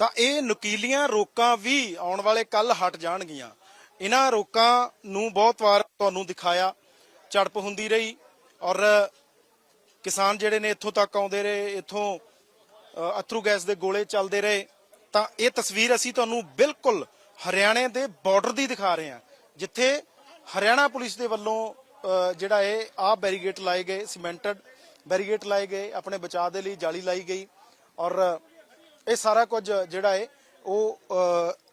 ਤਾਂ ਇਹ ਨੁਕੀਲੀਆਂ ਰੋਕਾਂ ਵੀ ਆਉਣ ਵਾਲੇ ਕੱਲ ਹਟ ਜਾਣਗੀਆਂ। ਇਹਨਾਂ ਰੋਕਾਂ ਨੂੰ ਬਹੁਤ ਵਾਰ ਤੁਹਾਨੂੰ ਦਿਖਾਇਆ ਝੜਪ ਹੁੰਦੀ ਰਹੀ ਔਰ ਕਿਸਾਨ ਜਿਹੜੇ ਨੇ ਇੱਥੋਂ ਤੱਕ ਆਉਂਦੇ ਰਹੇ ਇੱਥੋਂ ਅਥਰੂ ਗੈਸ ਦੇ ਗੋਲੇ ਚੱਲਦੇ ਰਹੇ। ਤਾਂ ਇਹ ਤਸਵੀਰ ਅਸੀਂ ਤੁਹਾਨੂੰ ਬਿਲਕੁਲ ਹਰਿਆਣੇ ਦੇ ਬਾਰਡਰ ਦੀ ਦਿਖਾ ਰਹੇ ਹਾਂ ਜਿੱਥੇ ਹਰਿਆਣਾ ਪੁਲਿਸ ਦੇ ਵੱਲੋਂ ਅ, ਜਿਹੜਾ ਇਹ ਆ ਬੈਰੀਗੇਟ ਲਾਏ ਗਏ ਸੀਮੈਂਟਡ ਬੈਰੀਗੇਟ ਲਾਏ ਗਏ ਆਪਣੇ ਬਚਾਅ ਦੇ ਲਈ ਜਾਲੀ ਲਾਈ ਗਈ ਔਰ ਇਹ ਸਾਰਾ ਕੁਝ ਜਿਹੜਾ ਹੈ ਉਹ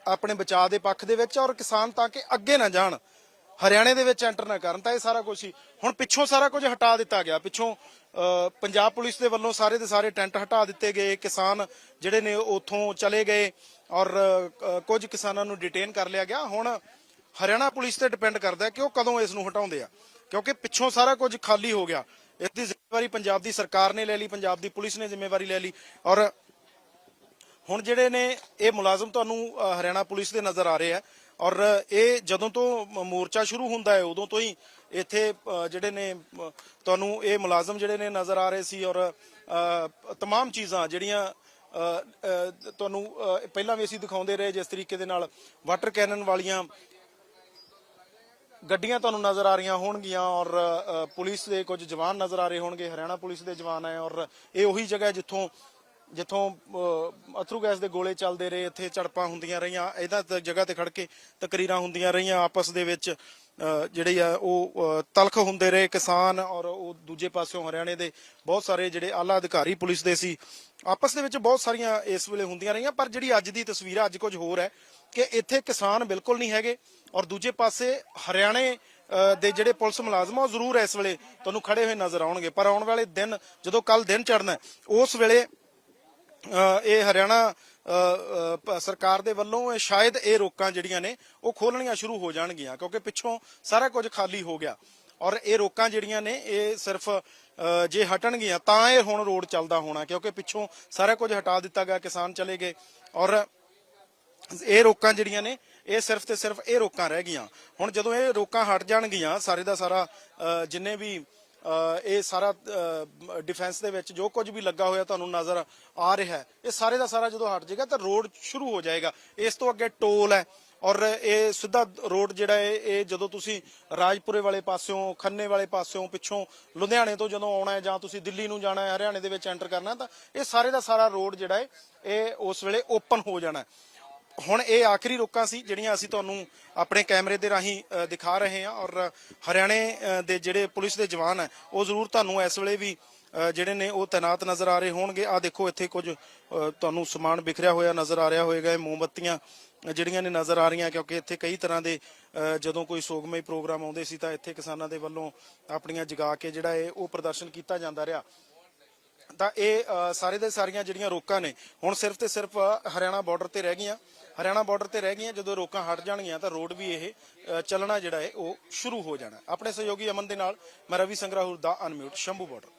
ਆਪਣੇ ਬਚਾਅ ਦੇ ਪੱਖ ਦੇ ਵਿੱਚ ਔਰ ਕਿਸਾਨ ਤਾਂ ਕਿ ਅੱਗੇ ਨਾ ਜਾਣ ਹਰਿਆਣੇ ਦੇ ਵਿੱਚ ਐਂਟਰ ਨਾ ਕਰਨ ਤਾਂ ਇਹ ਸਾਰਾ ਕੁਝ ਸੀ ਹੁਣ ਪਿੱਛੋਂ ਸਾਰਾ ਕੁਝ ਹਟਾ ਦਿੱਤਾ ਗਿਆ। ਪਿੱਛੋਂ ਪੰਜਾਬ ਪੁਲਿਸ ਦੇ ਵੱਲੋਂ ਸਾਰੇ ਦੇ ਸਾਰੇ ਟੈਂਟ ਹਟਾ ਦਿੱਤੇ ਗਏ। ਕਿਸਾਨ ਜਿਹੜੇ ਨੇ ਉੱਥੋਂ ਚਲੇ ਗਏ ਔਰ ਅ, ਕੁਝ ਕਿਸਾਨਾਂ ਨੂੰ ਡਿਟੇਨ ਕਰ ਲਿਆ ਗਿਆ। ਹੁਣ ਹਰਿਆਣਾ ਪੁਲਿਸ ਤੇ ਡਿਪੈਂਡ ਕਰਦਾ ਕਿ ਉਹ ਕਦੋਂ ਇਸ ਨੂੰ ਹਟਾਉਂਦੇ ਆ। ਕਿਉਂਕਿ ਪਿੱਛੋਂ ਸਾਰਾ ਕੁਝ ਖਾਲੀ ਹੋ ਗਿਆ। ਇਸ ਦੀ ਜ਼ਿੰਮੇਵਾਰੀ ਪੰਜਾਬ ਦੀ ਸਰਕਾਰ ਨੇ ਲੈ ਲਈ ਪੰਜਾਬ ਦੀ ਪੁਲਿਸ ਨੇ ਜ਼ਿੰਮੇਵਾਰੀ ਲੈ ਲਈ ਔਰ ਹੁਣ ਜਿਹੜੇ ਨੇ ਇਹ ਮੁਲਾਜ਼ਮ ਤੁਹਾਨੂੰ ਹਰਿਆਣਾ ਪੁਲਿਸ ਦੇ ਨਜ਼ਰ ਆ ਰਹੇ ਆ। ਔਰ ਇਹ ਜਦੋਂ ਤੋਂ ਮੋਰਚਾ ਸ਼ੁਰੂ ਹੁੰਦਾ ਹੈ ਉਦੋਂ ਤੋਂ ਹੀ ਇੱਥੇ ਜਿਹੜੇ ਨੇ ਤੁਹਾਨੂੰ ਇਹ ਮੁਲਾਜ਼ਮ ਜਿਹੜੇ ਨੇ ਨਜ਼ਰ ਆ ਰਹੇ ਸੀ। ਔਰ ਅ, ਚੀਜ਼ਾਂ ਜਿਹੜੀਆਂ ਤੁਹਾਨੂੰ ਪਹਿਲਾਂ ਵੀ ਅਸੀਂ ਦਿਖਾਉਂਦੇ ਰਹੇ ਜਿਸ ਤਰੀਕੇ ਦੇ ਨਾਲ ਵਾਟਰ ਕੈਨਨ ਵਾਲੀਆਂ ਗੱਡੀਆਂ ਤੁਹਾਨੂੰ ਨਜ਼ਰ ਆ ਰਹੀਆਂ ਹੋਣਗੀਆਂ। ਔਰ ਪੁਲਿਸ ਦੇ ਕੁਝ ਜਵਾਨ ਨਜ਼ਰ ਆ ਰਹੇ ਹੋਣਗੇ ਹਰਿਆਣਾ ਪੁਲਿਸ ਦੇ ਜਵਾਨ ਹੈ। ਔਰ ਇਹ ਉਹੀ ਜਗ੍ਹਾ ਜਿੱਥੋਂ ਜਿੱਥੋਂ ਅ, ਅਥਰੂ ਗੈਸ ਦੇ ਗੋਲੇ ਚੱਲਦੇ ਰਹੇ ਇੱਥੇ ਝੜਪਾਂ ਹੁੰਦੀਆਂ ਰਹੀਆਂ ਇਹਦਾ ਜਗ੍ਹਾ ਤੇ ਖੜ ਕੇ ਤਕਰੀਰਾਂ ਹੁੰਦੀਆਂ ਰਹੀਆਂ ਆਪਸ ਦੇ ਵਿੱਚ ਅ, ਜਿਹੜੀ ਆ ਉਹ ਤਲਖ ਹੁੰਦੇ ਰਹੇ ਕਿਸਾਨ ਔਰ ਉਹ ਦੂਜੇ ਪਾਸਿਓਂ ਹਰਿਆਣੇ ਦੇ ਬਹੁਤ ਸਾਰੇ ਜਿਹੜੇ ਆਲਾ ਅਧਿਕਾਰੀ ਪੁਲਿਸ ਦੇ ਸੀ। ਆਪਸ ਦੇ ਵਿੱਚ ਬਹੁਤ ਸਾਰੀਆਂ ਇਸ ਵੇਲੇ ਹੁੰਦੀਆਂ ਰਹੀਆਂ ਪਰ ਜਿਹੜੀ ਅੱਜ ਦੀ ਤਸਵੀਰ ਅੱਜ ਕੁਝ ਹੋਰ ਹੈ ਕਿ ਇੱਥੇ ਕਿਸਾਨ ਬਿਲਕੁਲ ਨਹੀਂ ਹੈਗੇ ਔਰ ਦੂਜੇ ਪਾਸੇ ਹਰਿਆਣੇ ਅ, ਦੇ ਜਿਹੜੇ ਪੁਲਿਸ ਮੁਲਾਜ਼ਮ ਉਹ ਜ਼ਰੂਰ ਇਸ ਵੇਲੇ ਤੁਹਾਨੂੰ ਖੜੇ ਹੋਏ ਨਜ਼ਰ ਆਉਣਗੇ। ਪਰ ਆਉਣ ਵਾਲੇ ਦਿਨ ਜਦੋਂ ਕੱਲ ਦਿਨ ਚੜਨਾ ਉਸ ਵੇਲੇ ਇਹ ਹਰਿਆਣਾ ਸਰਕਾਰ ਦੇ ਵੱਲੋਂ ਇਹ ਸ਼ਾਇਦ ਇਹ ਰੋਕਾਂ ਜਿਹੜੀਆਂ ਨੇ ਉਹ ਖੋਲਣੀਆਂ ਸ਼ੁਰੂ ਹੋ ਜਾਣਗੀਆਂ ਕਿਉਂਕਿ ਪਿੱਛੋਂ ਸਾਰਾ ਕੁਝ ਖਾਲੀ ਹੋ ਗਿਆ। ਔਰ ਇਹ ਰੋਕਾਂ ਜਿਹੜੀਆਂ ਨੇ ਇਹ ਸਿਰਫ ਜੇ ਹਟਣਗੀਆਂ ਤਾਂ ਇਹ ਹੁਣ ਰੋਡ ਚੱਲਦਾ ਹੋਣਾ ਕਿਉਂਕਿ ਪਿੱਛੋਂ ਸਾਰਾ ਕੁਝ ਹਟਾ ਦਿੱਤਾ ਗਿਆ ਕਿਸਾਨ ਚਲੇ ਗਏ। ਔਰ ਇਹ ਰੋਕਾਂ ਜਿਹੜੀਆਂ ਨੇ ਇਹ ਸਿਰਫ ਤੇ ਸਿਰਫ ਇਹ ਰੋਕਾਂ ਰਹਿ ਗਈਆਂ। ਹੁਣ ਜਦੋਂ ਇਹ ਰੋਕਾਂ ਹਟ ਜਾਣਗੀਆਂ ਸਾਰੇ ਦਾ ਸਾਰਾ ਅ, ਜਿੰਨੇ ਵੀ ਇਹ ਸਾਰਾ ਡਿਫੈਂਸ ਦੇ ਵਿੱਚ ਜੋ ਕੁਝ ਵੀ ਲੱਗਾ ਹੋਇਆ ਤੁਹਾਨੂੰ ਨਜ਼ਰ ਆ ਰਿਹਾ ਇਹ ਸਾਰੇ ਦਾ ਸਾਰਾ ਜਦੋਂ ਹਟ ਜਾਏਗਾ ਤਾਂ ਰੋਡ ਸ਼ੁਰੂ ਹੋ ਜਾਏਗਾ। ਇਸ ਤੋਂ ਅੱਗੇ ਟੋਲ ਹੈ ਔਰ ਇਹ ਸਿੱਧਾ ਰੋਡ ਜਿਹੜਾ ਹੈ, ਇਹ ਜਦੋਂ ਤੁਸੀਂ ਰਾਜਪੁਰੇ ਵਾਲੇ ਪਾਸਿਓਂ, ਖੰਨੇ ਵਾਲੇ ਪਾਸਿਓਂ ਪਿੱਛੋਂ ਲੁਧਿਆਣੇ ਤੋਂ ਜਦੋਂ ਆਉਣਾ ਹੈ ਜਾਂ ਤੁਸੀਂ ਦਿੱਲੀ ਨੂੰ ਜਾਣਾ ਹੈ, ਹਰਿਆਣੇ ਦੇ ਵਿੱਚ ਐਂਟਰ ਕਰਨਾ ਤਾਂ ਇਹ ਸਾਰੇ ਦਾ ਸਾਰਾ ਰੋਡ ਜਿਹੜਾ ਹੈ, ਇਹ ਉਸ ਵੇਲੇ ਓਪਨ ਹੋ ਜਾਣਾ ਹੈ। ਹੁਣ ਇਹ ਆਖਰੀ ਰੋਕਾਂ ਸੀ, ਜਿਹੜੀਆਂ ਅਸੀਂ ਤੁਹਾਨੂੰ ਆਪਣੇ ਕੈਮਰੇ ਦੇ ਰਾਹੀਂ ਦਿਖਾ ਰਹੇ ਹਾਂ ਔਰ ਹਰਿਆਣੇ ਦੇ ਜਿਹੜੇ ਪੁਲਿਸ ਦੇ ਜਵਾਨ ਹੈ, ਉਹ ਜ਼ਰੂਰ ਤੁਹਾਨੂੰ ਇਸ ਵੇਲੇ ਵੀ ਜਿਹੜੇ ਨੇ ਉਹ ਤੈਨਾਤ ਨਜ਼ਰ ਆ ਰਹੇ ਹੋਣਗੇ। ਆ ਦੇਖੋ, ਇੱਥੇ ਕੁਝ ਤੁਹਾਨੂੰ ਸਮਾਨ ਬਿਖਰਿਆ ਹੋਇਆ ਨਜ਼ਰ ਆ ਰਿਹਾ ਹੋਵੇਗਾ, ਇਹ ਮੋਮਬੱਤੀਆਂ ਜਿਹੜੀਆਂ ਨੇ ਨਜ਼ਰ ਆ ਰਹੀਆਂ, ਕਿਉਂਕਿ ਇੱਥੇ ਕਈ ਤਰ੍ਹਾਂ ਦੇ ਜਦੋਂ ਕੋਈ ਸੋਗਮਈ ਪ੍ਰੋਗਰਾਮ ਆਉਂਦੇ ਸੀ ਤਾਂ ਇੱਥੇ ਕਿਸਾਨਾਂ ਦੇ ਵੱਲੋਂ ਆਪਣੀਆਂ ਜਗਾ ਕੇ ਜਿਹੜਾ ਹੈ ਉਹ ਪ੍ਰਦਰਸ਼ਨ ਕੀਤਾ ਜਾਂਦਾ ਰਿਹਾ। ਤਾਂ ਇਹ ਸਾਰੇ ਦੇ ਸਾਰੀਆਂ ਜਿਹੜੀਆਂ ਰੋਕਾਂ ਨੇ, ਹੁਣ ਸਿਰਫ ਤੇ ਸਿਰਫ ਹਰਿਆਣਾ ਬਾਰਡਰ ਤੇ ਰਹਿ ਗਈਆਂ। ਹਰਿਆਣਾ ਬਾਰਡਰ ਤੇ ਰਹਿ ਗਈਆਂ, ਜਦੋਂ ਰੋਕਾਂ ਹਟ ਜਾਣਗੀਆਂ ਤਾਂ ਰੋਡ ਵੀ ਇਹ ਚੱਲਣਾ ਜਿਹੜਾ ਹੈ, ਉਹ ਸ਼ੁਰੂ ਹੋ ਜਾਣਾ। ਆਪਣੇ ਸਹਿਯੋਗੀ ਅਮਨ ਦੇ ਨਾਲ ਮੈਂ ਰਵੀ ਸੰਗਰਾਹੁਰ ਦਾ ਅਨਮਿਊਟ ਸ਼ੰਭੂ ਬਾਰਡਰ